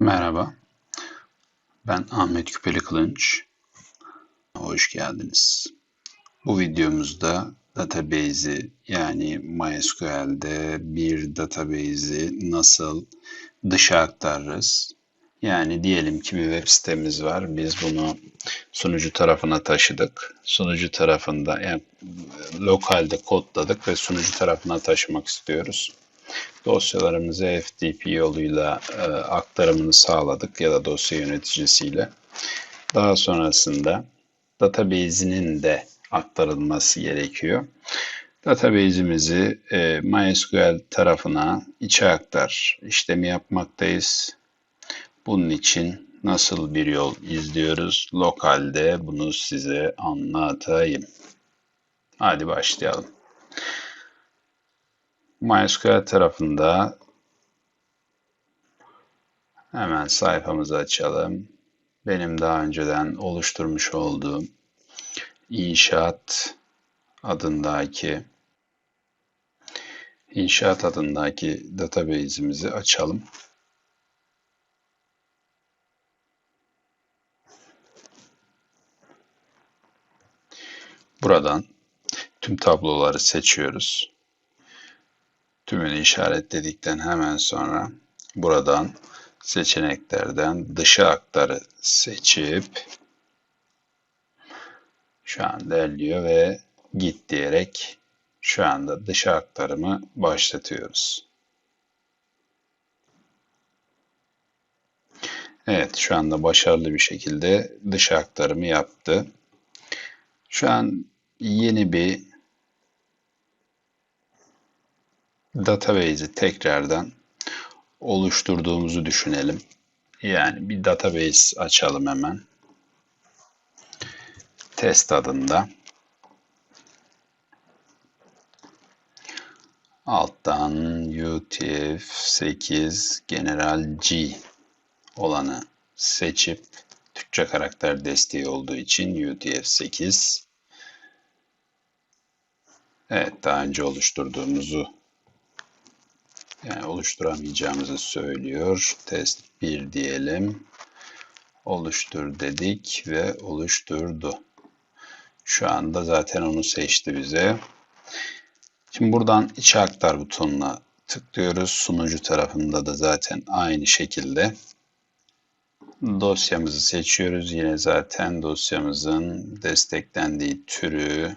Merhaba, ben Ahmet Küpeli Kılınç. Hoş geldiniz. Bu videomuzda database'i yani MySQL'de bir database'i nasıl dışa aktarırız? Yani diyelim ki bir web sitemiz var. Biz bunu sunucu tarafına taşıdık. Sunucu tarafında yani lokalde kodladık ve sunucu tarafına taşımak istiyoruz dosyalarımızı FTP yoluyla e, aktarımını sağladık ya da dosya yöneticisiyle. Daha sonrasında database'inin de aktarılması gerekiyor. Database'imizi e, MySQL tarafına içe aktar işlemi yapmaktayız. Bunun için nasıl bir yol izliyoruz? Lokalde bunu size anlatayım. Hadi başlayalım. MySQL tarafında hemen sayfamızı açalım. Benim daha önceden oluşturmuş olduğum inşaat adındaki inşaat adındaki database'imizi açalım. Buradan tüm tabloları seçiyoruz tümünü işaretledikten hemen sonra buradan seçeneklerden dışa aktarı seçip şu an derliyor ve git diyerek şu anda dışa aktarımı başlatıyoruz. Evet şu anda başarılı bir şekilde dışa aktarımı yaptı. Şu an yeni bir database'i tekrardan oluşturduğumuzu düşünelim. Yani bir database açalım hemen. Test adında. Alttan UTF-8 General G olanı seçip Türkçe karakter desteği olduğu için UTF-8 Evet daha önce oluşturduğumuzu yani oluşturamayacağımızı söylüyor. Test 1 diyelim. Oluştur dedik ve oluşturdu. Şu anda zaten onu seçti bize. Şimdi buradan içe aktar butonuna tıklıyoruz. Sunucu tarafında da zaten aynı şekilde dosyamızı seçiyoruz. Yine zaten dosyamızın desteklendiği türü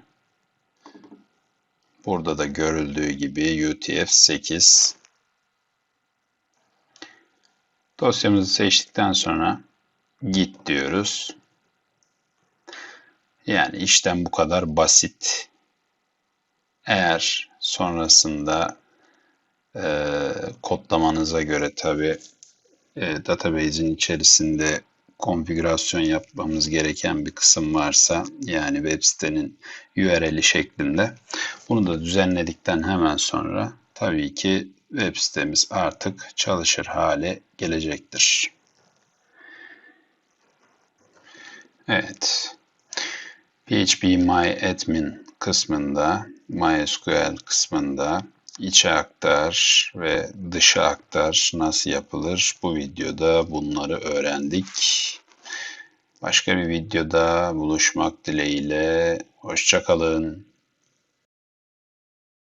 burada da görüldüğü gibi UTF-8 Dosyamızı seçtikten sonra git diyoruz. Yani işlem bu kadar basit. Eğer sonrasında e, kodlamanıza göre tabi e, database'in içerisinde konfigürasyon yapmamız gereken bir kısım varsa yani web sitenin URL'i şeklinde bunu da düzenledikten hemen sonra tabii ki web sitemiz artık çalışır hale gelecektir. Evet. PHP My Admin kısmında, MySQL kısmında içe aktar ve dışa aktar nasıl yapılır? Bu videoda bunları öğrendik. Başka bir videoda buluşmak dileğiyle. Hoşçakalın.